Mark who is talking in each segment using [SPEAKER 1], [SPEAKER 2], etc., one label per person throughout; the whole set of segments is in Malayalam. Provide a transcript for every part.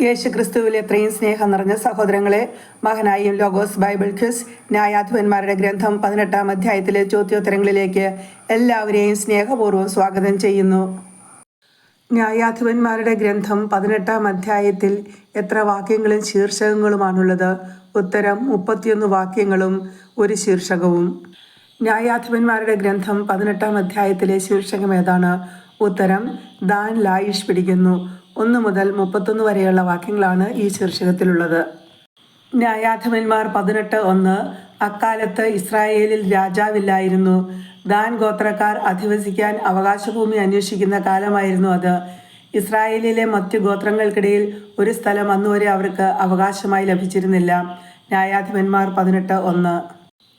[SPEAKER 1] യേശു ക്രിസ്തുവിലെ എത്രയും സ്നേഹം നിറഞ്ഞ സഹോദരങ്ങളെ മഹനായും ലോഗോസ് ബൈബിൾ ക്വിസ് ന്യായാധിപന്മാരുടെ ഗ്രന്ഥം പതിനെട്ടാം അധ്യായത്തിലെ ചോദ്യോത്തരങ്ങളിലേക്ക് എല്ലാവരെയും സ്നേഹപൂർവം സ്വാഗതം ചെയ്യുന്നു. ന്യായാധിപന്മാരുടെ ഗ്രന്ഥം പതിനെട്ടാം അധ്യായത്തിൽ എത്ര വാക്യങ്ങളും ശീർഷകങ്ങളുമാണുള്ളത്? ഉത്തരം മുപ്പത്തിയൊന്ന് വാക്യങ്ങളും ഒരു ശീർഷകവും. ന്യായാധിപന്മാരുടെ ഗ്രന്ഥം പതിനെട്ടാം അധ്യായത്തിലെ ശീർഷകം ഏതാണ്? ഉത്തരം ദാൻ ലായിഷ് പിടിക്കുന്നു. ഒന്ന് മുതൽ മുപ്പത്തൊന്ന് വരെയുള്ള വാക്യങ്ങളാണ് ഈ ശീർഷകത്തിലുള്ളത്. ന്യായാധിപന്മാർ പതിനെട്ട് ഒന്ന് അക്കാലത്ത് ഇസ്രായേലിൽ രാജാവില്ലായിരുന്നു. ദാൻ ഗോത്രക്കാർ അധിവസിക്കാൻ അവകാശഭൂമി അന്വേഷിക്കുന്ന കാലമായിരുന്നു അത്. ഇസ്രായേലിലെ മറ്റു ഗോത്രങ്ങൾക്കിടയിൽ ഒരു സ്ഥലം അന്നുവരെ അവർക്ക് അവകാശമായി ലഭിച്ചിരുന്നില്ല. ന്യായാധിപന്മാർ പതിനെട്ട് ഒന്ന്.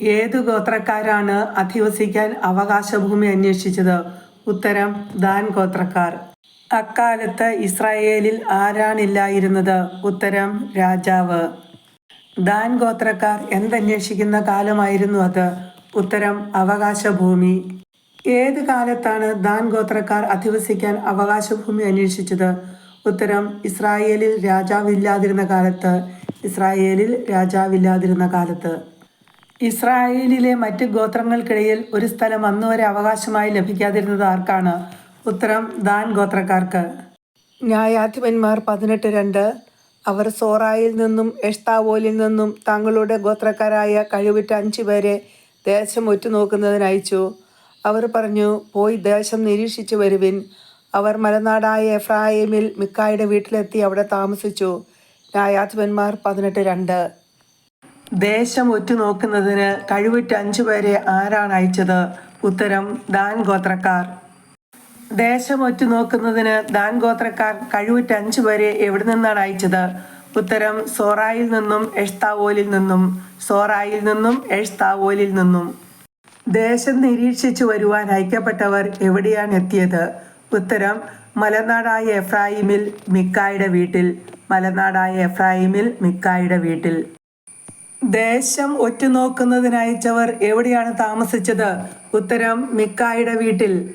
[SPEAKER 1] ഏതു ഗോത്രക്കാരാണ് അധിവസിക്കാൻ അവകാശഭൂമി അന്വേഷിച്ചത്? ഉത്തരം ദാൻ ഗോത്രക്കാർ. അക്കാലത്ത് ഇസ്രായേലിൽ ആരാണില്ലായിരുന്നത്? ഉത്തരം രാജാവ്. ദാൻ ഗോത്രക്കാർ എന്തന്വേഷിക്കുന്ന കാലമായിരുന്നു അത്? ഉത്തരം അവകാശഭൂമി. ഏത് കാലത്താണ് ദാൻ ഗോത്രക്കാർ അധിവസിക്കാൻ അവകാശഭൂമി അന്വേഷിച്ചത്? ഉത്തരം ഇസ്രായേലിൽ രാജാവില്ലാതിരുന്ന കാലത്ത്. ഇസ്രായേലിൽ രാജാവില്ലാതിരുന്ന കാലത്ത്. ഇസ്രായേലിലെ മറ്റ് ഗോത്രങ്ങൾക്കിടയിൽ ഒരു സ്ഥലം അന്നുവരെ അവകാശമായി ലഭിക്കാതിരുന്നത് ആർക്കാണ്? ഉത്തരം ദാൻ ഗോത്രക്കാർക്ക്. ന്യായാധിപന്മാർ പതിനെട്ട് രണ്ട്. അവർ സോറായിൽ നിന്നും എഷ്താവോലിൽ നിന്നും തങ്ങളുടെ ഗോത്രക്കാരായ കഴിവുറ്റ അഞ്ചു പേരെ ദേശം ഒറ്റുനോക്കുന്നതിന് അയച്ചു. അവർ പറഞ്ഞു പോയി ദേശം നിരീക്ഷിച്ചു വരുവിൻ. അവർ മലനാടായ എഫ്രായിമിൽ മിക്കായുടെ വീട്ടിലെത്തി അവിടെ താമസിച്ചു. ന്യായാധിപന്മാർ പതിനെട്ട് രണ്ട്. ദേശം ഒറ്റുനോക്കുന്നതിന് കഴിവുറ്റ അഞ്ചു പേരെ ആരാണ് അയച്ചത്? ഉത്തരം ദാൻ ഗോത്രക്കാർ. ദേശം ഒറ്റുനോക്കുന്നതിന് ദാൻ ഗോത്രക്കാർ കഴിവുറ്റ അഞ്ചു പേരെ എവിടെ നിന്നാണ് അയച്ചത്? ഉത്തരം സോറായിൽ നിന്നും എഷ്താവോലിൽ നിന്നും. സോറായിൽ നിന്നും എഷ്താവോലിൽ നിന്നും. ദേശം നിരീക്ഷിച്ചു വരുവാൻ അയക്കപ്പെട്ടവർ എവിടെയാണ് എത്തിയത്? ഉത്തരം മലനാടായ എഫ്രാഹിമിൽ മിക്കായുടെ വീട്ടിൽ. മലനാടായ എഫ്രാഹിമിൽ മിക്കായുടെ വീട്ടിൽ. ദേശം ഒറ്റുനോക്കുന്നതിനയച്ചവർ എവിടെയാണ് താമസിച്ചത്? ഉത്തരം മിക്കായുടെ വീട്ടിൽ.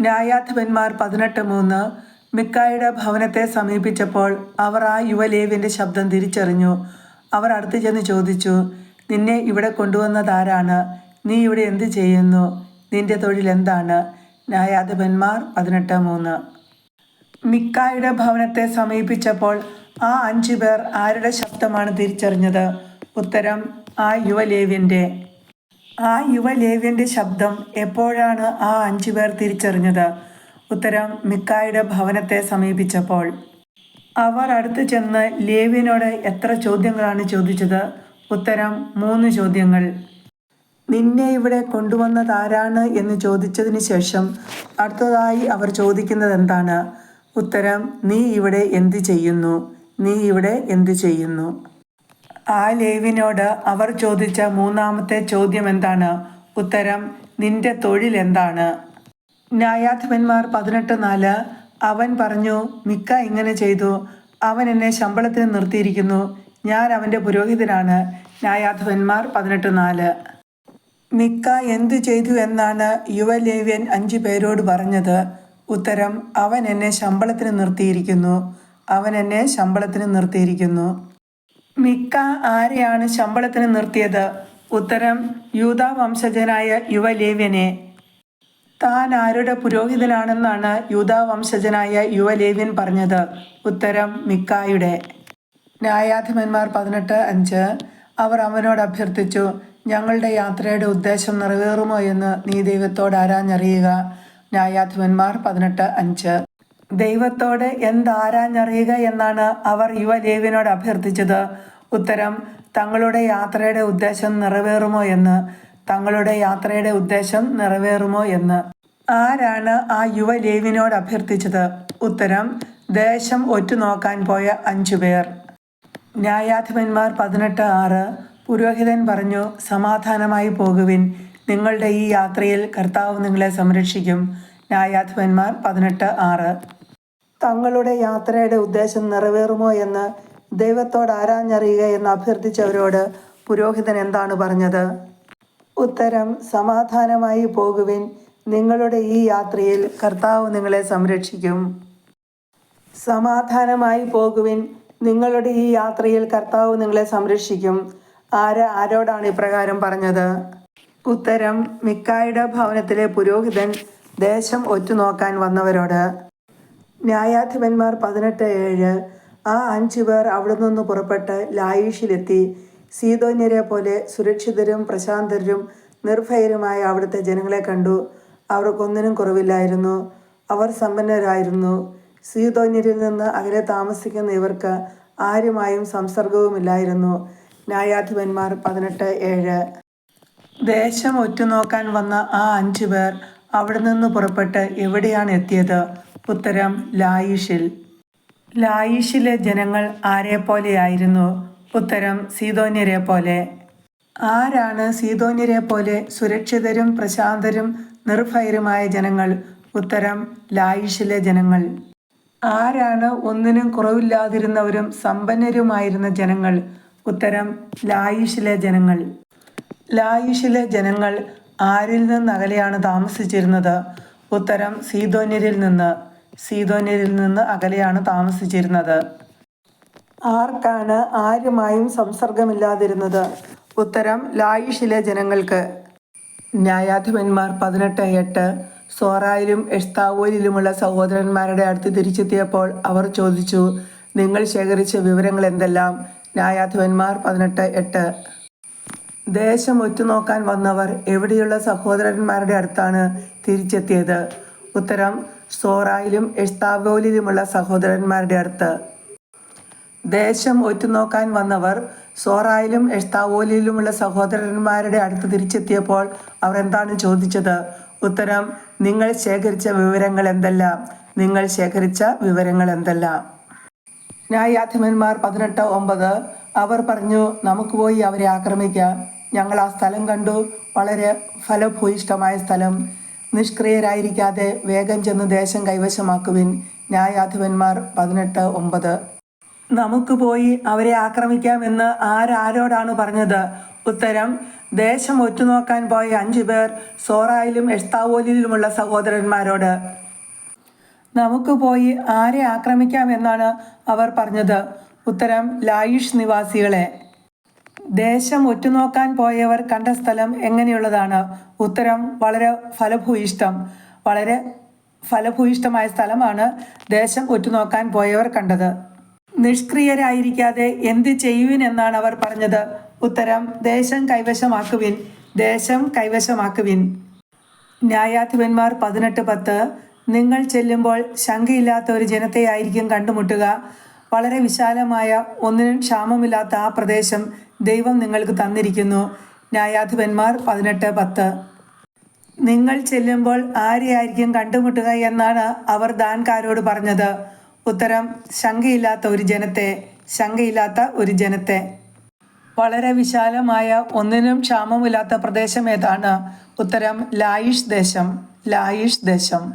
[SPEAKER 1] ന്യായാധിപന്മാർ പതിനെട്ട് മൂന്ന് മിക്കായുടെ ഭവനത്തെ സമീപിച്ചപ്പോൾ അവർ ആ യുവലേവിന്റെ ശബ്ദം തിരിച്ചറിഞ്ഞു. അവർ അടുത്തു ചെന്ന് ചോദിച്ചു നിന്നെ ഇവിടെ കൊണ്ടുവന്നതാരാണ് നീ ഇവിടെ എന്ത് ചെയ്യുന്നു? നിന്റെ തൊഴിൽ എന്താണ്? ന്യായാധിപന്മാർ പതിനെട്ട് മൂന്ന്. മിക്കായുടെ ഭവനത്തെ സമീപിച്ചപ്പോൾ ആ അഞ്ചു പേർ ആരുടെ ശബ്ദമാണ് തിരിച്ചറിഞ്ഞത്? ഉത്തരം ആ യുവലേവ്യന്റെ ആ യുവലേവ്യന്റെ ശബ്ദം എപ്പോഴാണ് ആ അഞ്ചു പേർ തിരിച്ചറിഞ്ഞത്? ഉത്തരം മിക്കായുടെ ഭവനത്തെ സമീപിച്ചപ്പോൾ. അവർ അടുത്ത് ചെന്ന് ലേവ്യനോട് എത്ര ചോദ്യങ്ങളാണ് ചോദിച്ചത്? ഉത്തരം മൂന്ന് ചോദ്യങ്ങൾ. നിന്നെ ഇവിടെ കൊണ്ടുവന്നത് ആരാണ്? എന്ന് ചോദിച്ചതിന് ശേഷം അടുത്തതായി അവർ ചോദിക്കുന്നത് എന്താണ്? ഉത്തരം നീ ഇവിടെ എന്ത് ചെയ്യുന്നു? നീ ഇവിടെ എന്ത് ചെയ്യുന്നു? ആ ലേവിനോട് അവർ ചോദിച്ച മൂന്നാമത്തെ ചോദ്യം എന്താണ് ഉത്തരം നിന്റെ തൊഴിൽ എന്താണ്? ന്യായാധിപന്മാർ പതിനെട്ട് നാല് അവൻ പറഞ്ഞു മിക്ക ഇങ്ങനെ ചെയ്തു. അവൻ എന്നെ ശമ്പളത്തിന് നിർത്തിയിരിക്കുന്നു. ഞാൻ അവന്റെ പുരോഹിതനാണ്. ന്യായാധിപന്മാർ പതിനെട്ട് നാല്. മിക്ക എന്തു ചെയ്തു എന്നാണ് യുവലേവ്യൻ അഞ്ചു പേരോട് പറഞ്ഞത്. ഉത്തരം അവൻ എന്നെ ശമ്പളത്തിന് നിർത്തിയിരിക്കുന്നു. അവൻ എന്നെ ശമ്പളത്തിന് നിർത്തിയിരിക്കുന്നു. മിക്ക ആരെയാണ് ശമ്പളത്തിന് നിർത്തിയത്? ഉത്തരം യൂതാ വംശജനായ യുവലേവ്യനെ. താൻ ആരുടെ പുരോഹിതനാണെന്നാണ് യൂതാ വംശജനായ യുവലേവ്യൻ പറഞ്ഞത്. ഉത്തരം മിക്കായുടെ. ന്യായാധിപന്മാർ പതിനെട്ട് അഞ്ച്. അവർ അവനോട് അഭ്യർത്ഥിച്ചു ഞങ്ങളുടെ യാത്രയുടെ ഉദ്ദേശം നിറവേറുമോ എന്ന് നീ ദൈവത്തോട് ആരാഞ്ഞറിയുക? ന്യായാധിപന്മാർ പതിനെട്ട് അഞ്ച്. ദൈവത്തോട് എന്താരാഞ്ഞറിയുക എന്നാണ് അവർ യുവലേവിനോട് അഭ്യർത്ഥിച്ചത്. ഉത്തരം തങ്ങളുടെ യാത്രയുടെ ഉദ്ദേശം നിറവേറുമോ എന്ന്. തങ്ങളുടെ യാത്രയുടെ ഉദ്ദേശം നിറവേറുമോ എന്ന്. ആരാണ് ആ യുവലേവിനോട് അഭ്യർത്ഥിച്ചത്? ഉത്തരം ദേശം ഒറ്റുനോക്കാൻ പോയ അഞ്ചു പേർ. ന്യായാധിപന്മാർ പതിനെട്ട് ആറ്. പുരോഹിതൻ പറഞ്ഞു സമാധാനമായി പോകുവിൻ. നിങ്ങളുടെ ഈ യാത്രയിൽ കർത്താവ് നിങ്ങളെ സംരക്ഷിക്കും. ന്യായാധിപന്മാർ പതിനെട്ട് ആറ്. തങ്ങളുടെ യാത്രയുടെ ഉദ്ദേശം നിറവേറുമോ എന്ന് ദൈവത്തോട് ആരാഞ്ഞറിയുക എന്ന് അഭ്യർത്ഥിച്ചവരോട് പുരോഹിതൻ എന്താണ് പറഞ്ഞത്? ഉത്തരം സമാധാനമായി പോകുവിൻ. നിങ്ങളുടെ ഈ യാത്രയിൽ കർത്താവ് നിങ്ങളെ സംരക്ഷിക്കും. സമാധാനമായി പോകുവിൻ. നിങ്ങളുടെ ഈ യാത്രയിൽ കർത്താവ് നിങ്ങളെ സംരക്ഷിക്കും. ആര് ആരോടാണ് ഇപ്രകാരം പറഞ്ഞത്? ഉത്തരം മിക്കായുടെ ഭവനത്തിലെ പുരോഹിതൻ ദേശം ഒറ്റുനോക്കാൻ വന്നവരോട് ന്യായാധിപന്മാർ പതിനെട്ട് ഏഴ്. ആ അഞ്ചു പേർ അവിടെ നിന്ന് പുറപ്പെട്ട് ലായിഷിലെത്തി. സീതോന്യരെ പോലെ സുരക്ഷിതരും പ്രശാന്തരും നിർഭയരുമായ അവിടുത്തെ ജനങ്ങളെ കണ്ടു. അവർക്കൊന്നിനും കുറവില്ലായിരുന്നു. അവർ സമ്പന്നരായിരുന്നു. സീതോന്യരിൽ നിന്ന് അകലെ താമസിക്കുന്ന ഇവർക്ക് ആരുമായും സംസർഗവുമില്ലായിരുന്നു. ന്യായാധിപന്മാർ പതിനെട്ട് ഏഴ്. ദേശം ഒറ്റുനോക്കാൻ വന്ന ആ അഞ്ചു പേർ അവിടെ നിന്ന് പുറപ്പെട്ട് എവിടെയാണ് എത്തിയത്? ഉത്തരം ലായിഷിൽ. ലായിഷിലെ ജനങ്ങൾ ആരെ പോലെയായിരുന്നു ഉത്തരം സീതോന്യരെ പോലെ. ആരാണ് സീതോന്യരെ പോലെ സുരക്ഷിതരും പ്രശാന്തരും നിർഭയരുമായ ജനങ്ങൾ? ഉത്തരം ലായിഷിലെ ജനങ്ങൾ. ആരാണ് ഒന്നിനും കുറവില്ലാതിരുന്നവരും സമ്പന്നരുമായിരുന്ന ജനങ്ങൾ? ഉത്തരം ലായിഷിലെ ജനങ്ങൾ. ലായിഷിലെ ജനങ്ങൾ ആരിൽ നിന്ന് അകലെയാണ് താമസിച്ചിരുന്നത്? ഉത്തരം സീതോന്യരിൽ നിന്ന്. സീതോന്യരിൽ നിന്ന് അകലെയാണ് താമസിച്ചിരുന്നത്. ആർക്കാണ് ആരുമായും സംസർഗമില്ലാതിരുന്നത്? ഉത്തരം ലായിഷിലെ ജനങ്ങൾക്ക്. ന്യായാധിപന്മാർ പതിനെട്ട് എട്ട് സോറായിലും എഷ്താവോലിലുമുള്ള സഹോദരന്മാരുടെ അടുത്ത് തിരിച്ചെത്തിയപ്പോൾ അവർ ചോദിച്ചു നിങ്ങൾ ശേഖരിച്ച വിവരങ്ങൾ എന്തെല്ലാം? ന്യായാധിപന്മാർ പതിനെട്ട് എട്ട്. ദേശം ഒറ്റുനോക്കാൻ വന്നവർ എവിടെയുള്ള സഹോദരന്മാരുടെ അടുത്താണ് തിരിച്ചെത്തിയത്? ഉത്തരം സോറായിലും എഷ്താവോലിലുമുള്ള സഹോദരന്മാരുടെ അടുത്ത്. ദേശം ഒറ്റുനോക്കാൻ വന്നവർ സോറായിലും എഷ്താവോലിലുമുള്ള സഹോദരന്മാരുടെ അടുത്ത് തിരിച്ചെത്തിയപ്പോൾ അവർ എന്താണ് ചോദിച്ചത്? ഉത്തരം നിങ്ങൾ ശേഖരിച്ച വിവരങ്ങൾ എന്തെല്ലാം? നിങ്ങൾ ശേഖരിച്ച വിവരങ്ങൾ എന്തെല്ലാം? ന്യായാധിപന്മാർ പതിനെട്ട് ഒമ്പത് അവർ പറഞ്ഞു നമുക്ക് പോയി അവരെ ആക്രമിക്കാം. ഞങ്ങൾ ആ സ്ഥലം കണ്ടു. വളരെ ഫലഭൂയിഷ്ടമായ സ്ഥലം. നിഷ്ക്രിയരായിരിക്കാതെ വേഗം ചെന്ന് ദേശം കൈവശമാക്കുവിൻ ന്യായാധിപന്മാർ പതിനെട്ട് ഒമ്പത്. നമുക്ക് പോയി അവരെ ആക്രമിക്കാമെന്ന് ആരാരോടാണ് പറഞ്ഞത്? ഉത്തരം ദേശം ഒറ്റുനോക്കാൻ പോയ അഞ്ചു പേർ സോറായിലും എഷ്താവോലിലുമുള്ള സഹോദരന്മാരോട്. നമുക്ക് പോയി ആരെ ആക്രമിക്കാമെന്നാണ് അവർ പറഞ്ഞത്. ഉത്തരം ലായിഷ് നിവാസികളെ. ദേശം ഒറ്റുനോക്കാൻ പോയവർ കണ്ട സ്ഥലം എങ്ങനെയുള്ളതാണ്? ഉത്തരം വളരെ ഫലഭൂയിഷ്ടം. വളരെ ഫലഭൂയിഷ്ടമായ സ്ഥലമാണ് ദേശം ഒറ്റുനോക്കാൻ പോയവർ കണ്ടത്. നിഷ്ക്രിയരായിരിക്കാതെ എന്ത് ചെയ്യുവിൻ എന്നാണ് അവർ പറഞ്ഞത്? ഉത്തരം ദേശം കൈവശമാക്കുവിൻ ദേശം കൈവശമാക്കുവിൻ. ന്യായാധിപന്മാർ പതിനെട്ട് പത്ത് നിങ്ങൾ ചെല്ലുമ്പോൾ ശങ്കയില്ലാത്ത ഒരു ജനത്തെയായിരിക്കും കണ്ടുമുട്ടുക. വളരെ വിശാലമായ ഒന്നിനും ക്ഷാമമില്ലാത്ത ആ പ്രദേശം ദൈവം നിങ്ങൾക്ക് തന്നിരിക്കുന്നു. ന്യായാധിപന്മാർ പതിനെട്ട് പത്ത്. നിങ്ങൾ ചെല്ലുമ്പോൾ ആരെയായിരിക്കും കണ്ടുമുട്ടുക എന്നാണ് അവർ ദാൻകാരോട് പറഞ്ഞത്. ഉത്തരം ശങ്കയില്ലാത്ത ഒരു ജനത്തെ ശങ്കയില്ലാത്ത ഒരു ജനത്തെ. വളരെ വിശാലമായ ഒന്നിനും ക്ഷാമമില്ലാത്ത പ്രദേശം ഏതാണ്? ഉത്തരം ലായിഷ് ദേശം ലായിഷ് ദേശം.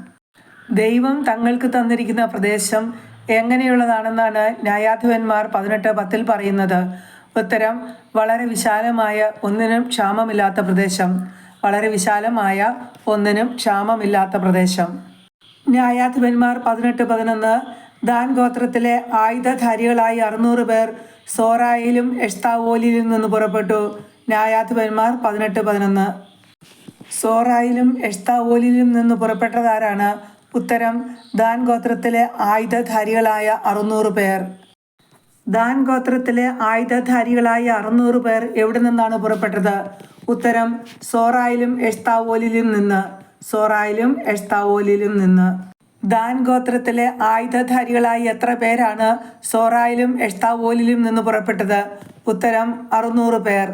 [SPEAKER 1] ദൈവം തങ്ങൾക്ക് തന്നിരിക്കുന്ന പ്രദേശം എങ്ങനെയുള്ളതാണെന്നാണ് ന്യായാധിപന്മാർ പതിനെട്ട് പത്തിൽ പറയുന്നത്. ഉത്തരം വളരെ വിശാലമായ ഒന്നിനും ക്ഷാമമില്ലാത്ത പ്രദേശം. വളരെ വിശാലമായ ഒന്നിനും ക്ഷാമമില്ലാത്ത പ്രദേശം. ന്യായാധിപന്മാർ പതിനെട്ട് പതിനൊന്ന് ദാൻ ഗോത്രത്തിലെ ആയുധധാരികളായി അറുന്നൂറ് പേർ സോറായിലും എഷ്താവോലിയിലും നിന്ന് പുറപ്പെട്ടു. ന്യായാധിപന്മാർ പതിനെട്ട് പതിനൊന്ന്. സോറായിലും എഷ്താവോലിയിലും നിന്ന് പുറപ്പെട്ടതാരാണ് ഉത്തരം? ദാൻ ഗോത്രത്തിലെ ആയുധധാരികളായ അറുന്നൂറ് പേർ. ദാൻ ഗോത്രത്തിലെ ആയുധധാരികളായ അറുന്നൂറ് പേർ എവിടെ നിന്നാണ് പുറപ്പെട്ടത്? ഉത്തരം സോറായിലും എഷ്താവോലിലും നിന്ന്. സോറായിലും എഷ്താവോലിലും നിന്ന്. ദാൻ ഗോത്രത്തിലെ ആയുധധാരികളായി എത്ര പേരാണ് സോറായിലും എഷ്താവോലിലും നിന്ന് പുറപ്പെട്ടത്? ഉത്തരം അറുന്നൂറ് പേർ.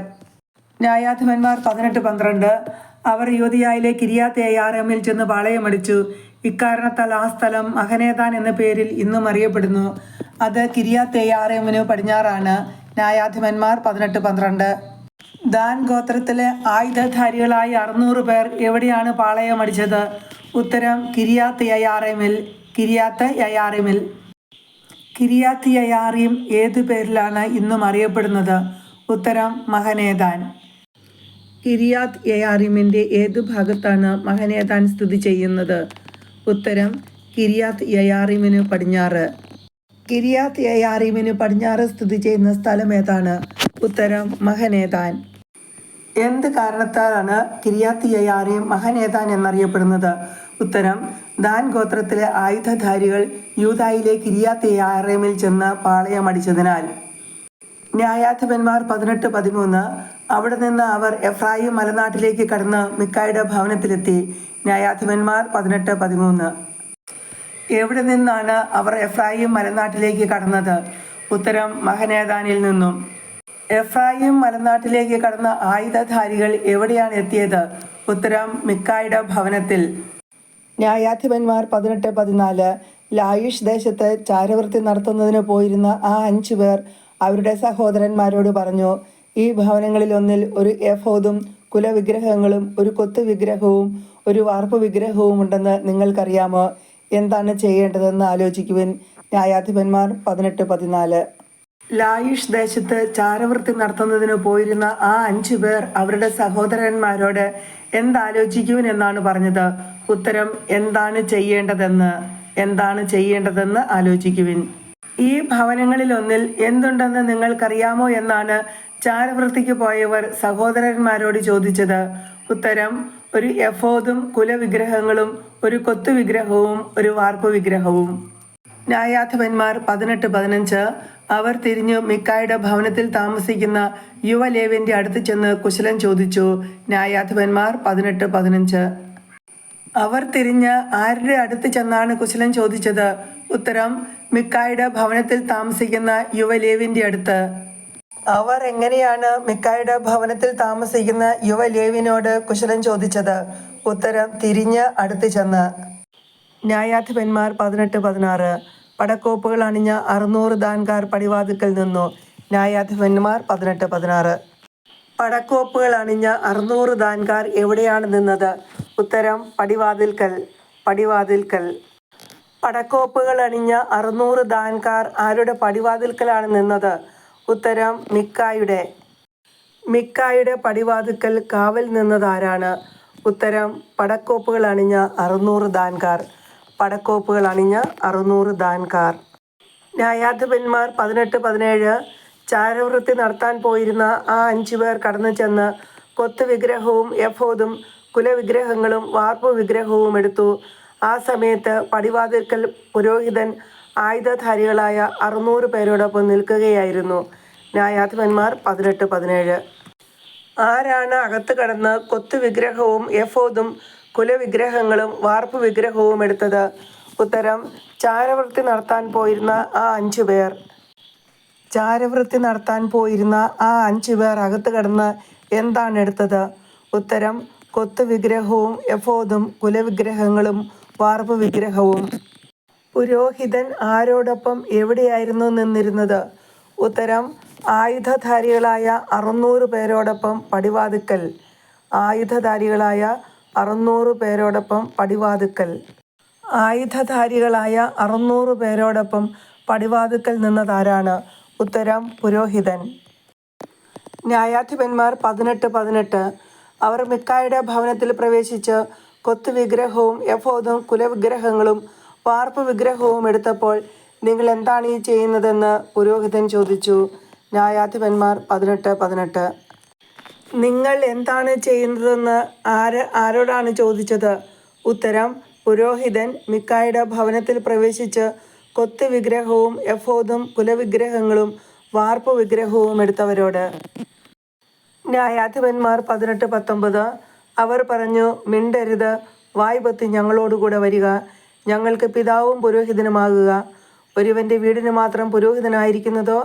[SPEAKER 1] ന്യായാധിപന്മാർ പതിനെട്ട് പന്ത്രണ്ട്. അവർ യുവതിയായിലെ കിരിയാത്തേയാറമിൽ ചെന്ന് പാളയമടിച്ചു. ഇക്കാരണത്താൽ ആ സ്ഥലം അഹനേതാൻ എന്ന പേരിൽ ഇന്നും അറിയപ്പെടുന്നു. അത് കിരിയാത്തേയാറമിന് പടിഞ്ഞാറാണ്. ന്യായാധിപന്മാർ പതിനെട്ട് പന്ത്രണ്ട്. ദാൻ ഗോത്രത്തിലെ ആയുധധാരികളായി അറുന്നൂറ് പേർ എവിടെയാണ് പാളയമടിച്ചത് ഉത്തരം കിരിയാത്ത് യയാറിമിൽ കിരിയാത്ത് യയാറിമിൽ കിരിയാത്ത് യയാറിം ഏതു പേരിലാണ് ഇന്നും അറിയപ്പെടുന്നത്? ഉത്തരം മഹനേദാൻ. കിരിയാത്ത് യയാറിമിന്റെ ഏതു ഭാഗത്താണ് മഹനേദാൻ സ്ഥിതി ചെയ്യുന്നത്? ഉത്തരം കിരിയാത്ത് യയാറിമിന് പടിഞ്ഞാറ്. കിരിയാത്ത് യയാറീമിന് പടിഞ്ഞാറ് സ്ഥിതി ചെയ്യുന്ന സ്ഥലം ഏതാണ്? ഉത്തരം മഹനേതാൻ. എന്ത് കാരണത്താലാണ് കിരിയാത്ത് മഹനേതാൻ എന്നറിയപ്പെടുന്നത്? ഉത്തരം ദാൻ ഗോത്രത്തിലെ ആയുധധാരികൾ യൂതായിലെ കിരിയാത്ത് യയാറീമിൽ ചെന്ന് പാളയമടിച്ചതിനാൽ. ന്യായാധിപന്മാർ പതിനെട്ട് പതിമൂന്ന് അവിടെ നിന്ന് അവർ എഫ്രായിം മലനാട്ടിലേക്ക് കടന്ന് മിക്കായുടെ ഭവനത്തിലെത്തി. ന്യായാധിപന്മാർ പതിനെട്ട് പതിമൂന്ന്. എവിടെ നിന്നാണ് അവർ എഫ്രായിം മലനാട്ടിലേക്ക് കടന്നത്? ഉത്തരം മഹനേദാനിൽ നിന്നും. എഫ്രായിം മലനാട്ടിലേക്ക് കടന്ന ആയുധധാരികൾ എവിടെയാണ് എത്തിയത്? ഉത്തരം മിക്കായുടെ ഭവനത്തിൽ. ന്യായാധിപന്മാർ പതിനെട്ട് പതിനാല്. ലായുഷ് ദേശത്ത് ചാരവൃത്തി നടത്തുന്നതിന് പോയിരുന്ന ആ അഞ്ചു പേർ അവരുടെ സഹോദരന്മാരോട് പറഞ്ഞു ഈ ഭവനങ്ങളിൽ ഒന്നിൽ ഒരു എഫോദും കുലവിഗ്രഹങ്ങളും ഒരു കൊത്തു വിഗ്രഹവും ഒരു വാർപ്പ് വിഗ്രഹവും ഉണ്ടെന്ന് നിങ്ങൾക്കറിയാമോ? എന്താണ് ചെയ്യേണ്ടതെന്ന് ആലോചിക്കുവിൻ ന്യായാധിപന്മാർ പതിനെട്ട് പതിനാല്. ലായുഷ് ദേശത്ത് ചാരവൃത്തി നടത്തുന്നതിന് പോയിരുന്ന ആ അഞ്ചു പേർ അവരുടെ സഹോദരന്മാരോട് എന്താലോചിക്കുവിൻ എന്നാണ് പറഞ്ഞത്. ഉത്തരം എന്താണ് ചെയ്യേണ്ടതെന്ന്? എന്താണ് ചെയ്യേണ്ടതെന്ന് ആലോചിക്കുവിൻ. ഈ ഭവനങ്ങളിൽ ഒന്നിൽ എന്തുണ്ടെന്ന് നിങ്ങൾക്കറിയാമോ എന്നാണ് ചാരവൃത്തിക്ക് പോയവർ സഹോദരന്മാരോട് ചോദിച്ചത്. ഉത്തരം ഒരു എഫോദും കുലവിഗ്രഹങ്ങളും ഒരു കൊത്തു വിഗ്രഹവും ഒരു വാർപ്പ് വിഗ്രഹവും ന്യായാധിപന്മാർ പതിനെട്ട് പതിനഞ്ച് അവർ തിരിഞ്ഞു മിക്കായുടെ ഭവനത്തിൽ താമസിക്കുന്ന യുവലേവിന്റെ അടുത്ത് ചെന്ന് കുശലം ചോദിച്ചു. ന്യായാധിപന്മാർ പതിനെട്ട് പതിനഞ്ച്. അവർ തിരിഞ്ഞ് ആരുടെ അടുത്ത് ചെന്നാണ് കുശലം ചോദിച്ചത്? ഉത്തരം മിക്കായുടെ ഭവനത്തിൽ താമസിക്കുന്ന യുവലേവിന്റെ അടുത്ത്. അവർ എങ്ങനെയാണ് മിക്കായുടെ ഭവനത്തിൽ താമസിക്കുന്ന യുവ ലേവിനോട് കുശലം ചോദിച്ചത്? ഉത്തരം തിരിഞ്ഞ് അടുത്ത് ചെന്ന്. ന്യായാധിപന്മാർ പതിനെട്ട് പതിനാറ്. പടക്കോപ്പുകൾ അണിഞ്ഞ അറുന്നൂറ് ദാൻകാർ പടിവാതിക്കൽ നിന്നു. ന്യായാധിപന്മാർ പതിനെട്ട് പതിനാറ്. പടക്കോപ്പുകൾ അണിഞ്ഞ അറുന്നൂറ് ദാൻകാർ എവിടെയാണ് നിന്നത്? ഉത്തരം പടിവാതിൽക്കൽ. പടിവാതിൽക്കൽ. പടക്കോപ്പുകൾ അണിഞ്ഞ അറുന്നൂറ് ദാൻകാർ ആരുടെ പടിവാതിൽക്കലാണ് നിന്നത്? ഉത്തരം മിക്കായുടെ. മിക്കായുടെ പടിവാതുക്കൽ കാവൽ നിന്നതാരാണ്? ഉത്തരം പടക്കോപ്പുകൾ അണിഞ്ഞ അറുന്നൂറ് ദാൻകാർ. പടക്കോപ്പുകൾ അണിഞ്ഞ അറുന്നൂറ് ദാൻകാർ. ന്യായാധിപന്മാർ പതിനെട്ട് പതിനേഴ് ചാരവൃത്തി നടത്താൻ പോയിരുന്ന ആ അഞ്ചു പേർ കടന്നു ചെന്ന് കൊത്തു വിഗ്രഹവും കുലവിഗ്രഹങ്ങളും വാർപ്പ് വിഗ്രഹവും എടുത്തു. ആ സമയത്ത് പടിവാതിൽക്കൽ പുരോഹിതൻ ആയുധധാരികളായ അറുന്നൂറ് പേരോടൊപ്പം നിൽക്കുകയായിരുന്നു ന്യായാധിപന്മാർ പതിനെട്ട് പതിനേഴ്. ആരാണ് അകത്ത് കടന്ന് കൊത്തുവിഗ്രഹവും എഫോദും കുലവിഗ്രഹങ്ങളും വാർപ്പ് വിഗ്രഹവും എടുത്തത്? ഉത്തരം ചാരവൃത്തി നടത്താൻ പോയിരുന്ന ആ അഞ്ചു പേർ. ചാരവൃത്തി നടത്താൻ പോയിരുന്ന ആ അഞ്ചു പേർ അകത്ത് കടന്ന് എന്താണ് എടുത്തത്? ഉത്തരം കൊത്തുവിഗ്രഹവും എഫോദും കുലവിഗ്രഹങ്ങളും വാർപ്പ് വിഗ്രഹവും. പുരോഹിതൻ ആരോടൊപ്പം എവിടെയായിരുന്നു നിന്നിരുന്നത്? ഉത്തരം ആയുധധാരികളായ അറുന്നൂറ് പേരോടൊപ്പം പടിവാതുക്കൽ. ആയുധധാരികളായ അറുന്നൂറ് പേരോടൊപ്പം പടിവാതുക്കൽ. ആയുധധാരികളായ അറുന്നൂറ് പേരോടൊപ്പം പടിവാതുക്കൽ നിന്നതാരാണ്? ഉത്തരം പുരോഹിതൻ. ന്യായാധിപന്മാർ പതിനെട്ട് പതിനെട്ട്. അവർ മിക്കായുടെ ഭവനത്തിൽ പ്രവേശിച്ച് കൊത്തുവിഗ്രഹവും യഫോദും കുലവിഗ്രഹങ്ങളും വാർപ്പ് വിഗ്രഹവും എടുത്തപ്പോൾ നിങ്ങൾ എന്താണ് ഈ ചെയ്യുന്നതെന്ന് പുരോഹിതൻ ചോദിച്ചു. ന്യായാധിപന്മാർ പതിനെട്ട് പതിനെട്ട്. നിങ്ങൾ എന്താണ് ചെയ്യുന്നതെന്ന് ആര് ആരോടാണ് ചോദിച്ചത്? ഉത്തരം പുരോഹിതൻ മിക്കായുടെ ഭവനത്തിൽ പ്രവേശിച്ച് കൊത്ത് വിഗ്രഹവും എഫോദും കുലവിഗ്രഹങ്ങളും വാർപ്പ് വിഗ്രഹവും എടുത്തവരോട്. ന്യായാധിപന്മാർ പതിനെട്ട് പത്തൊമ്പത്. അവർ പറഞ്ഞു മിണ്ടരുത് വായ്പത്തി ഞങ്ങളോടുകൂടെ വരിക. ഞങ്ങൾക്ക് പിതാവും പുരോഹിതനുമാകുക. ഒരുവന്റെ വീടിന് മാത്രം പുരോഹിതനായിരിക്കുന്നതോ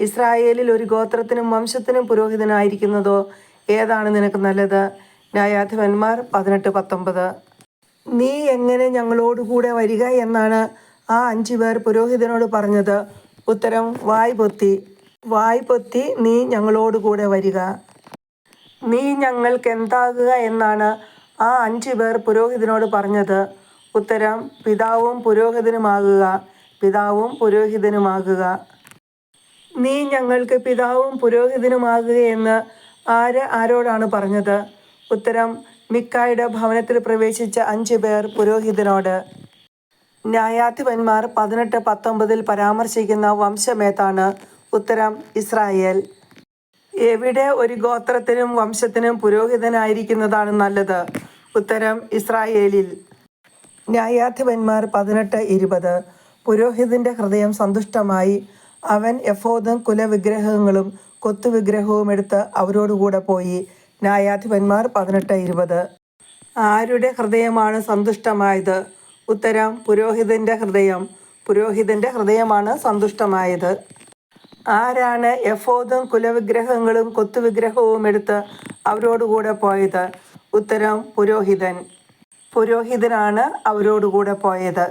[SPEAKER 1] ഇസ്രായേലിൽ ഒരു ഗോത്രത്തിനും വംശത്തിനും പുരോഹിതനായിരിക്കുന്നതോ ഏതാണ് നിനക്ക് നല്ലത്? ന്യായാധിപന്മാർ പതിനെട്ട് പത്തൊമ്പത്. നീ എങ്ങനെ ഞങ്ങളോടുകൂടെ വരിക എന്നാണ് ആ അഞ്ചു പേർ പുരോഹിതനോട് പറഞ്ഞത്. ഉത്തരം വായ് പൊത്തി. വായ് പൊത്തി നീ ഞങ്ങളോടുകൂടെ വരിക. നീ ഞങ്ങൾക്ക് എന്താകുക എന്നാണ് ആ അഞ്ചു പേർ പുരോഹിതനോട് പറഞ്ഞത്. ഉത്തരം പിതാവും പുരോഹിതനുമാകുക. പിതാവും പുരോഹിതനുമാകുക. നീ ഞങ്ങൾക്ക് പിതാവും പുരോഹിതനുമാകുകയെന്ന് ആര് ആരോടാണ് പറഞ്ഞത്? ഉത്തരം മിക്കായുടെ ഭവനത്തിൽ പ്രവേശിച്ച അഞ്ചു പേർ പുരോഹിതനോട്. ന്യായാധിപന്മാർ പതിനെട്ട് പത്തൊമ്പതിൽ പരാമർശിക്കുന്ന വംശമേതാണ്? ഉത്തരം ഇസ്രായേൽ. എവിടെ ഒരു ഗോത്രത്തിനും വംശത്തിനും പുരോഹിതനായിരിക്കുന്നതാണ് നല്ലത്? ഉത്തരം ഇസ്രായേലിൽ. ന്യായാധിപന്മാർ പതിനെട്ട് ഇരുപത്. പുരോഹിതന്റെ ഹൃദയം സന്തുഷ്ടമായി. അവൻ എഫോദും കുലവിഗ്രഹങ്ങളും കൊത്തുവിഗ്രഹവും എടുത്ത് അവരോടുകൂടെ പോയി. ന്യായാധിപന്മാർ പതിനെട്ട് ഇരുപത്. ആരുടെ ഹൃദയമാണ് സന്തുഷ്ടമായത്? ഉത്തരം പുരോഹിതന്റെ ഹൃദയം. പുരോഹിതന്റെ ഹൃദയമാണ് സന്തുഷ്ടമായത്. ആരാണ് എഫോദും കുലവിഗ്രഹങ്ങളും കൊത്തുവിഗ്രഹവും എടുത്ത് അവരോടുകൂടെ പോയത്? ഉത്തരം പുരോഹിതൻ. പുരോഹിതനാണ് അവരോടുകൂടെ പോയത്.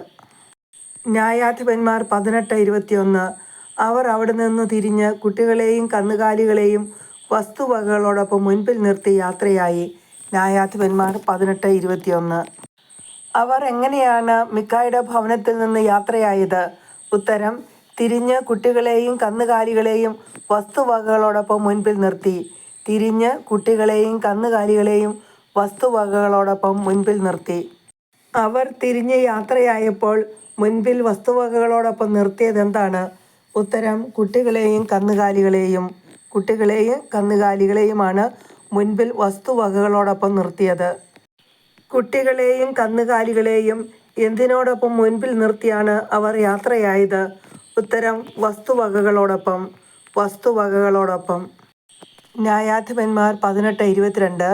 [SPEAKER 1] ന്യായാധിപന്മാർ പതിനെട്ട് ഇരുപത്തിയൊന്ന്. അവർ അവിടെ നിന്ന് തിരിഞ്ഞ് കുട്ടികളെയും കന്നുകാലികളെയും വസ്തുവകകളോടൊപ്പം മുൻപിൽ നിർത്തി യാത്രയായി. ന്യായാധിപന്മാർ പതിനെട്ട് ഇരുപത്തിയൊന്ന്. അവർ എങ്ങനെയാണ് മിക്കായുടെ ഭവനത്തിൽ നിന്ന് യാത്രയായത്? ഉത്തരം തിരിഞ്ഞ് കുട്ടികളെയും കന്നുകാലികളെയും വസ്തുവകകളോടൊപ്പം മുൻപിൽ നിർത്തി. തിരിഞ്ഞ് കുട്ടികളെയും കന്നുകാലികളെയും വസ്തുവകകളോടൊപ്പം മുൻപിൽ നിർത്തി. അവർ തിരിഞ്ഞ് യാത്രയായപ്പോൾ മുൻപിൽ വസ്തുവകകളോടൊപ്പം നിർത്തിയത് എന്താണ് ഉത്തരം കുട്ടികളെയും കന്നുകാലികളെയും. കുട്ടികളെയും കന്നുകാലികളെയുമാണ് മുൻപിൽ വസ്തുവകകളോടൊപ്പം നിർത്തിയത്. കുട്ടികളെയും കന്നുകാലികളെയും എന്തിനോടൊപ്പം മുൻപിൽ നിർത്തിയാണ് അവർ യാത്രയായത്? ഉത്തരം വസ്തുവകകളോടൊപ്പം. വസ്തുവകകളോടൊപ്പം. ന്യായാധിപന്മാർ പതിനെട്ട് ഇരുപത്തിരണ്ട്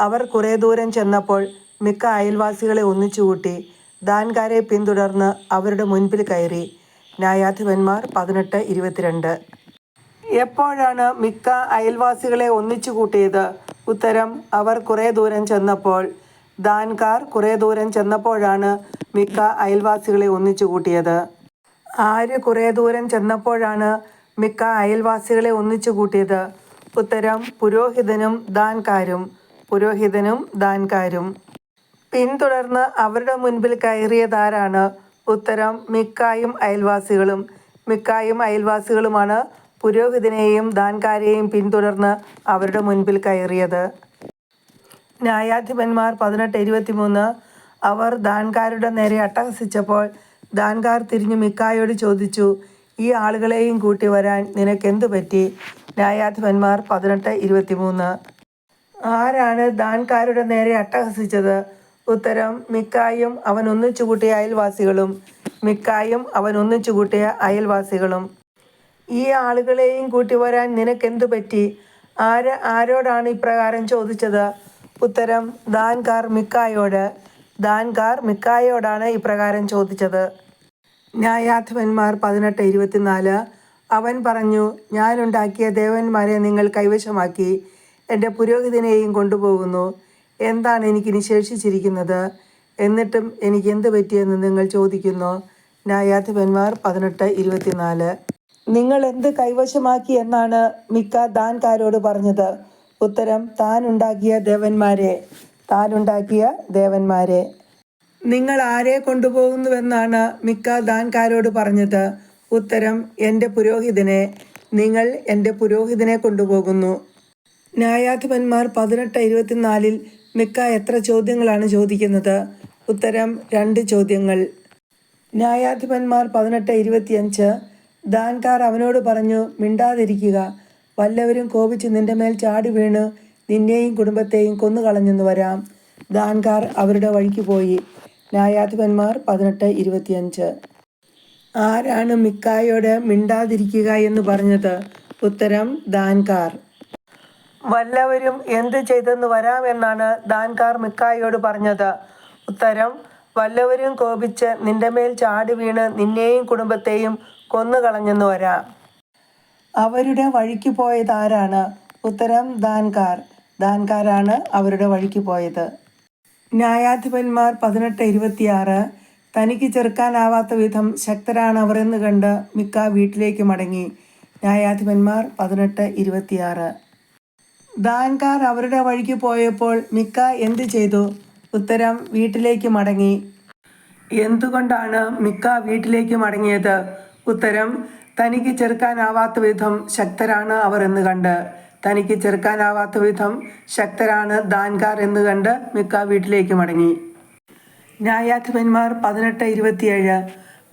[SPEAKER 1] അവർ കുറേ ദൂരം ചെന്നപ്പോൾ മിക്ക അയൽവാസികളെ ഒന്നിച്ചുകൂട്ടി ദാൻകാരെ പിന്തുടർന്ന് അവരുടെ മുൻപിൽ കയറി. ന്യായാധിപന്മാർ പതിനെട്ട് ഇരുപത്തിരണ്ട്. എപ്പോഴാണ് മിക്ക അയൽവാസികളെ ഒന്നിച്ചു കൂട്ടിയത്? ഉത്തരം അവർ കുറേ ദൂരം ചെന്നപ്പോൾ. ദാൻകാർ കുറേ ദൂരം ചെന്നപ്പോഴാണ് മിക്ക അയൽവാസികളെ ഒന്നിച്ചു കൂട്ടിയത്. ആര് കുറേ ദൂരം ചെന്നപ്പോഴാണ് മിക്ക അയൽവാസികളെ ഒന്നിച്ചു കൂട്ടിയത്? ഉത്തരം പുരോഹിതനും ദാൻകാരും. പുരോഹിതനും ദാൻകാരും. പിന്തുടർന്ന് അവരുടെ മുൻപിൽ കയറിയതാരാണ് ഉത്തരം? മിക്കായും അയൽവാസികളും. മിക്കായും അയൽവാസികളുമാണ് പുരോഹിതനെയും ദാൻകാരെയും പിന്തുടർന്ന് അവരുടെ മുൻപിൽ കയറിയത്. ന്യായാധിപന്മാർ പതിനെട്ട് ഇരുപത്തിമൂന്ന്. അവർ ദാൻകാരുടെ നേരെ അട്ടഹസിച്ചപ്പോൾ ദാൻകാർ തിരിഞ്ഞു മിക്കായോട് ചോദിച്ചു ഈ ആളുകളെയും കൂട്ടി വരാൻ നിനക്കെന്തു പറ്റി? ന്യായാധിപന്മാർ പതിനെട്ട് ഇരുപത്തിമൂന്ന്. ആരാണ് ദാൻകാരുടെ നേരെ അട്ടഹസിച്ചത്? ഉത്തരം മിക്കായും അവൻ ഒന്നിച്ചു കൂട്ടിയ അയൽവാസികളും മിക്കായും അവൻ ഒന്നിച്ചു കൂട്ടിയ അയൽവാസികളും. ഈ ആളുകളെയും കൂട്ടി വരാൻ നിനക്കെന്തു പറ്റി? ആര് ആരോടാണ് ഇപ്രകാരം ചോദിച്ചത്? ഉത്തരം ദാൻകാർ മിക്കായോട്. ദാൻകാർ മിക്കായോടാണ് ഇപ്രകാരം ചോദിച്ചത്. ന്യായാധിപന്മാർ പതിനെട്ട് ഇരുപത്തിനാല്. അവൻ പറഞ്ഞു ഞാനുണ്ടാക്കിയ ദേവന്മാരെ നിങ്ങൾ കൈവശമാക്കി. എന്റെ പുരോഹിതനെയും കൊണ്ടുപോകുന്നു. എന്താണ് എനിക്കിനി ശേഷിച്ചിരിക്കുന്നത്? എന്നിട്ടും എനിക്ക് എന്ത് പറ്റിയെന്ന് നിങ്ങൾ ചോദിക്കുന്നു. ന്യായാധിപന്മാർ പതിനെട്ട് ഇരുപത്തിനാല്. നിങ്ങൾ എന്ത് കൈവശമാക്കി എന്നാണ് മിക്ക ദാൻകാരോട് പറഞ്ഞത്. ഉത്തരം താൻ ഉണ്ടാക്കിയ ദേവന്മാരെ. താൻ ഉണ്ടാക്കിയ ദേവന്മാരെ. നിങ്ങൾ ആരെ കൊണ്ടുപോകുന്നുവെന്നാണ് മിക്ക ദാൻകാരോട് പറഞ്ഞത്. ഉത്തരം എന്റെ പുരോഹിതനെ. നിങ്ങൾ എന്റെ പുരോഹിതനെ കൊണ്ടുപോകുന്നു. ന്യായാധിപന്മാർ പതിനെട്ട് ഇരുപത്തിനാലിൽ മിക്ക എത്ര ചോദ്യങ്ങളാണ് ചോദിക്കുന്നത്? ഉത്തരം രണ്ട് ചോദ്യങ്ങൾ. ന്യായാധിപന്മാർ പതിനെട്ട് ഇരുപത്തിയഞ്ച്. ദാൻകാർ അവനോട് പറഞ്ഞു മിണ്ടാതിരിക്കുക. വല്ലവരും കോപിച്ച് നിന്റെ മേൽ ചാടി വീണ് നിന്നെയും കുടുംബത്തെയും കൊന്നുകളഞ്ഞെന്ന് വരാം. ദാൻകാർ അവരുടെ വഴിക്ക് പോയി. ന്യായാധിപന്മാർ പതിനെട്ട് ഇരുപത്തിയഞ്ച്. ആരാണ് മിക്കായോട് മിണ്ടാതിരിക്കുക എന്ന് പറഞ്ഞത്? ഉത്തരം ദാൻകാർ. വല്ലവരും എന്ത് ചെയ്തെന്ന് വരാമെന്നാണ് ദാൻകാർ മിക്കായോട് പറഞ്ഞത്. ഉത്തരം വല്ലവരും കോപിച്ച് നിന്റെ മേൽ ചാടി വീണ് നിന്നെയും കുടുംബത്തെയും കൊന്നുകളഞ്ഞെന്ന് വരാം. അവരുടെ വഴിക്ക് പോയത് ആരാണ്? ഉത്തരം ദാൻകാർ. ദാൻകാരാണ് അവരുടെ വഴിക്ക് പോയത്. ന്യായാധിപന്മാർ പതിനെട്ട് ഇരുപത്തിയാറ്. തനിക്ക് ചെറുക്കാനാവാത്ത വിധം ശക്തരാണ് അവരെന്ന് കണ്ട് മിക്ക വീട്ടിലേക്ക് മടങ്ങി. ന്യായാധിപന്മാർ പതിനെട്ട് ഇരുപത്തിയാറ്. ദാൻകാർ അവരുടെ വഴിക്ക് പോയപ്പോൾ മിക്ക എന്ത് ചെയ്തു? ഉത്തരം വീട്ടിലേക്ക് മടങ്ങി. എന്തുകൊണ്ടാണ് മിക്ക വീട്ടിലേക്ക് മടങ്ങിയത്? ഉത്തരം തനിക്ക് ചെറുക്കാനാവാത്ത വിധം ശക്തരാണ് അവർ എന്ന് കണ്ട്. തനിക്ക് ചെറുക്കാനാവാത്ത വിധം ശക്തരാണ് ദാൻകാർ എന്ന് കണ്ട് മിക്ക വീട്ടിലേക്ക് മടങ്ങി. ന്യായാധിപന്മാർ പതിനെട്ട് ഇരുപത്തിയേഴ്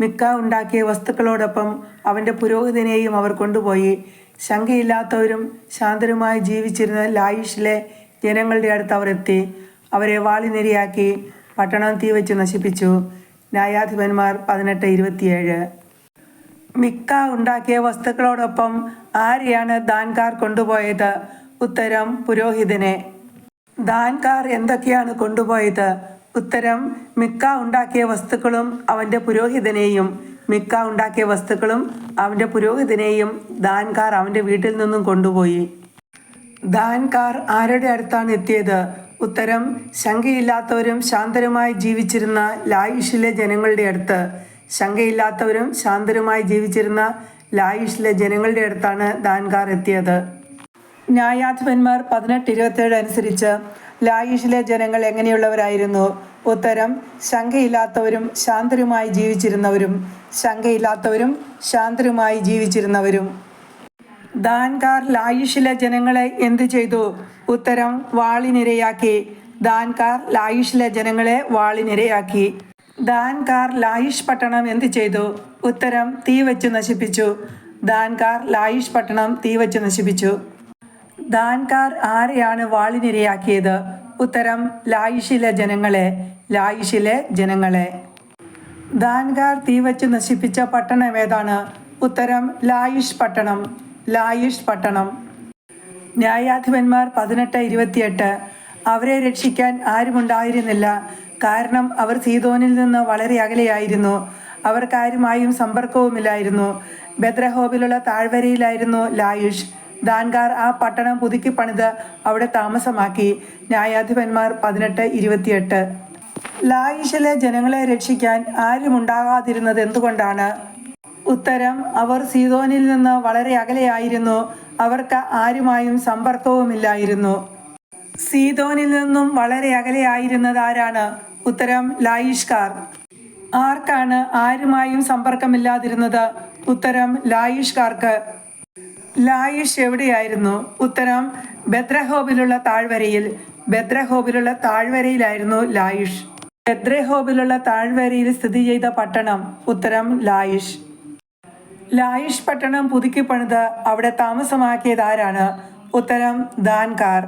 [SPEAKER 1] മിക്ക ഉണ്ടാക്കിയ വസ്തുക്കളോടൊപ്പം അവന്റെ പുരോഹിതനെയും അവർ കൊണ്ടുപോയി. ശങ്കയില്ലാത്തവരും ശാന്തരുമായി ജീവിച്ചിരുന്ന ലായിഷിലെ ജനങ്ങളുടെ അടുത്ത് അവർ എത്തി. അവരെ വാളിനിരയാക്കി പട്ടണം തീവച്ച് നശിപ്പിച്ചു. ന്യായാധിപന്മാർ പതിനെട്ട് ഇരുപത്തിയേഴ്. മിക്ക ഉണ്ടാക്കിയ വസ്തുക്കളോടൊപ്പം ആരെയാണ് ദാൻകാർ കൊണ്ടുപോയത്? ഉത്തരം പുരോഹിതനെ. ദാൻകാർ എന്തൊക്കെയാണ് കൊണ്ടുപോയത്? ഉത്തരം മിക്ക ഉണ്ടാക്കിയ വസ്തുക്കളും അവന്റെ പുരോഹിതനെയും മിക്ക ഉണ്ടാക്കിയ വസ്തുക്കളും അവന്റെ പുരോഹിതനെയും ദാൻകാർ അവന്റെ വീട്ടിൽ നിന്നും കൊണ്ടുപോയി. ദാൻകാർ ആരുടെ അടുത്താണ് എത്തിയത്? ഉത്തരം ശങ്കയില്ലാത്തവരും ശാന്തരുമായി ജീവിച്ചിരുന്ന ലായിഷിലെ ജനങ്ങളുടെ അടുത്ത്. ശങ്കയില്ലാത്തവരും ശാന്തരുമായി ജീവിച്ചിരുന്ന ലായിഷിലെ ജനങ്ങളുടെ അടുത്താണ് ദാൻകാർ എത്തിയത്. ന്യായാധിപന്മാർ പതിനെട്ട് ഇരുപത്തേഴ് അനുസരിച്ച് ലായിഷിലെ ജനങ്ങൾ എങ്ങനെയുള്ളവരായിരുന്നു? ഉത്തരം ശങ്കയില്ലാത്തവരും ശാന്തരുമായി ജീവിച്ചിരുന്നവരും ശങ്കയില്ലാത്തവരും ശാന്തരുമായി ജീവിച്ചിരുന്നവരും. ദാൻകാർ ലായിഷിലെ ജനങ്ങളെ എന്തു ചെയ്തു? ഉത്തരം വാളിനിരയാക്കി. ദാൻകാർ ലായിഷിലെ ജനങ്ങളെ വാളിനിരയാക്കി. ദാൻകാർ ലായിഷ് പട്ടണം എന്തു ചെയ്തു? ഉത്തരം തീ വെച്ച് നശിപ്പിച്ചു. ദാൻകാർ ലായിഷ് പട്ടണം തീ വെച്ച് നശിപ്പിച്ചു. ദാൻകാർ ആരെയാണ് വാളിനിരയാക്കിയത്? ഉത്തരം ലായിഷിലെ ജനങ്ങളെ ലായിഷിലെ ജനങ്ങളെ. ദാൻകാർ തീവച്ച് നശിപ്പിച്ച പട്ടണം ഏതാണ്? ഉത്തരം ലായിഷ് പട്ടണം. ലായിഷ് പട്ടണം. ന്യായാധിപന്മാർ പതിനെട്ട് ഇരുപത്തിയെട്ട്. അവരെ രക്ഷിക്കാൻ ആരുമുണ്ടായിരുന്നില്ല. കാരണം അവർ സീതോനിൽ നിന്ന് വളരെ അകലെയായിരുന്നു. അവർക്കാരുമായും സമ്പർക്കവുമില്ലായിരുന്നു. ബദ്രഹോബിലുള്ള താഴ്വരയിലായിരുന്നു ലായുഷ്. ദാൻകാർ ആ പട്ടണം പുതുക്കി പണിത് അവിടെ താമസമാക്കി. ന്യായാധിപന്മാർ പതിനെട്ട് ഇരുപത്തിയെട്ട്. ലായിഷിലെ ജനങ്ങളെ രക്ഷിക്കാൻ ആരും ആരുമുണ്ടാകാതിരുന്നത് എന്തുകൊണ്ടാണ്? ഉത്തരം അവർ സീതോനിൽ നിന്ന് വളരെ അകലെയായിരുന്നു. അവർക്ക് ആരുമായും സമ്പർക്കവുമില്ലായിരുന്നു. സീതോനിൽ നിന്നും വളരെ അകലെയായിരുന്നത് ആരാണ്? ഉത്തരം ലായിഷ്കാർ. ആർക്കാണ് ആരുമായും സമ്പർക്കമില്ലാതിരുന്നത്? ഉത്തരം ലായിഷ്കാർക്ക്. ലായിഷ് എവിടെയായിരുന്നു? ഉത്തരം ബദ്രഹോബിലുള്ള താഴ്വരയിൽ ബദ്രഹോബിലുള്ള താഴ്വരയിലായിരുന്നു ലായിഷ്. ബദ്രഹോബിലുള്ള താഴ്വരയിൽ സ്ഥിതി ചെയ്ത പട്ടണം ഉത്തരം ലായിഷ്. ലായിഷ് പട്ടണം പുതുക്കി പണിത് അവിടെ താമസമാക്കിയത് ആരാണ്? ഉത്തരം ദാൻകാർ.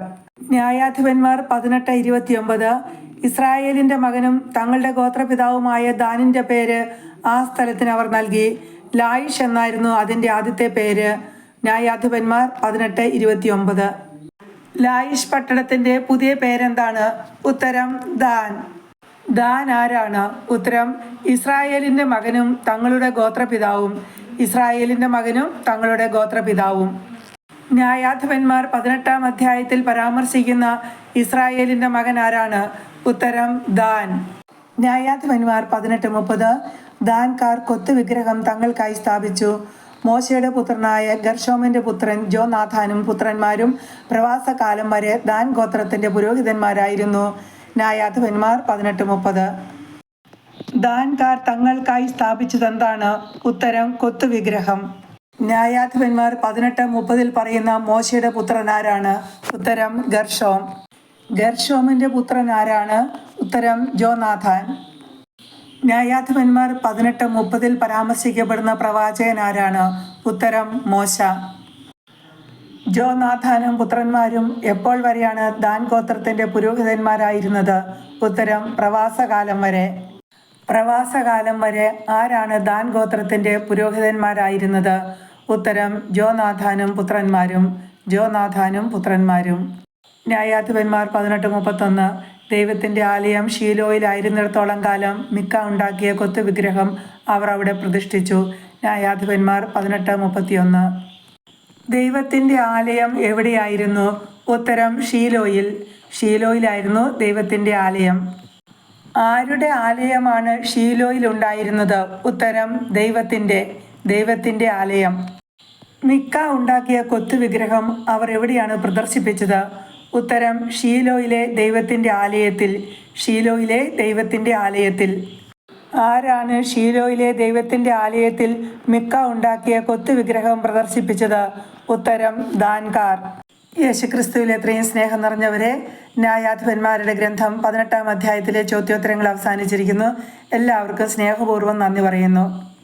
[SPEAKER 1] ന്യായാധിപന്മാർ പതിനെട്ട് ഇരുപത്തിയൊമ്പത് ഇസ്രായേലിന്റെ മകനും തങ്ങളുടെ ഗോത്രപിതാവുമായ ദാനിന്റെ പേര് ആ സ്ഥലത്തിന് അവർ നൽകി. ലായിഷ് എന്നായിരുന്നു അതിന്റെ ആദ്യത്തെ പേര്. ന്യായാധിപന്മാർ പതിനെട്ട് ഇരുപത്തിയൊമ്പത്. ലായിഷ് പട്ടണത്തിന്റെ പുതിയ പേരെന്താണ്? ഉത്തരം ദാൻ. ദാൻ ആരാണ്? ഉത്തരം ഇസ്രായേലിന്റെ മകനും തങ്ങളുടെ ഗോത്രപിതാവും. ഇസ്രായേലിന്റെ മകനും തങ്ങളുടെ ഗോത്രപിതാവും. ന്യായാധിപന്മാർ പതിനെട്ടാം അധ്യായത്തിൽ പരാമർശിക്കുന്ന ഇസ്രായേലിന്റെ മകൻ ആരാണ്? ഉത്തരം ദാൻ. ന്യായാധിപന്മാർ പതിനെട്ട് മുപ്പത്. ദാൻകാർ കൊത്തു വിഗ്രഹം തങ്ങൾക്കായി സ്ഥാപിച്ചു. മോശയുടെ പുത്രനായ ഗർഷോമിന്റെ പുത്രൻ ജോനാഥാനും പുത്രന്മാരും പ്രവാസകാലം വരെ ദാൻ ഗോത്രത്തിന്റെ പുരോഹിതന്മാരായിരുന്നു. ന്യായാധിപന്മാർ പതിനെട്ട് മുപ്പത്. ദാൻകാർ തങ്ങൾക്കായി സ്ഥാപിച്ചതെന്താണ്? ഉത്തരം കൊത്തുവിഗ്രഹം. ന്യായാധിപന്മാർ പതിനെട്ട് മുപ്പതിൽ പറയുന്ന മോശയുടെ പുത്രൻ ആരാണ്? ഉത്തരം ഗർഷോം ഗർഷോമിന്റെ പുത്രൻ ആരാണ്? ഉത്തരം ജോനാഥാൻ. ന്യായാധിപന്മാർ പതിനെട്ട് മുപ്പതിൽ പരാമർശിക്കപ്പെടുന്ന പ്രവാചകൻ ആരാണ്? ഉത്തരം മോശ. ജോനാഥാനും പുത്രന്മാരും എപ്പോൾ വരെയാണ് ദാൻ ഗോത്രത്തിന്റെ പുരോഹിതന്മാരായിരുന്നത്? ഉത്തരം പ്രവാസകാലം വരെ. പ്രവാസകാലം വരെ ആരാണ് ദാൻ ഗോത്രത്തിന്റെ പുരോഹിതന്മാരായിരുന്നത്? ഉത്തരം ജോനാഥാനും പുത്രന്മാരും. ജോനാഥാനും പുത്രന്മാരും. ന്യായാധിപന്മാർ പതിനെട്ട് മുപ്പത്തൊന്ന്. ദൈവത്തിന്റെ ആലയം ഷീലോയിലായിരുന്നിടത്തോളം കാലം മിക്ക ഉണ്ടാക്കിയ കൊത്തു വിഗ്രഹം അവർ അവിടെ പ്രതിഷ്ഠിച്ചു. ന്യായാധിപന്മാർ പതിനെട്ട് മുപ്പത്തിയൊന്ന്. ദൈവത്തിന്റെ ആലയം എവിടെയായിരുന്നു? ഉത്തരം ഷീലോയിൽ ഷീലോയിലായിരുന്നു ദൈവത്തിന്റെ ആലയം. ആരുടെ ആലയമാണ് ഷീലോയിൽ ഉണ്ടായിരുന്നത്? ഉത്തരം ദൈവത്തിന്റെ ദൈവത്തിന്റെ ആലയം. മിക്ക ഉണ്ടാക്കിയ കൊത്തു വിഗ്രഹം അവർ എവിടെയാണ് പ്രദർശിപ്പിച്ചത്? ഉത്തരം ഷീലോയിലെ ദൈവത്തിന്റെ ആലയത്തിൽ ഷീലോയിലെ ദൈവത്തിന്റെ ആലയത്തിൽ. ആരാണ് ഷീലോയിലെ ദൈവത്തിന്റെ ആലയത്തിൽ മിക്ക ഉണ്ടാക്കിയ കൊത്തു വിഗ്രഹം പ്രദർശിപ്പിച്ചത്? ഉത്തരം ദാൻകാർ. യേശുക്രിസ്തുവിൽ എത്രയും സ്നേഹം നിറഞ്ഞവരെ ന്യായാധിപന്മാരുടെ ഗ്രന്ഥം പതിനെട്ടാം അധ്യായത്തിലെ ചോദ്യോത്തരങ്ങൾ അവസാനിച്ചിരിക്കുന്നു. എല്ലാവർക്കും സ്നേഹപൂർവം നന്ദി പറയുന്നു.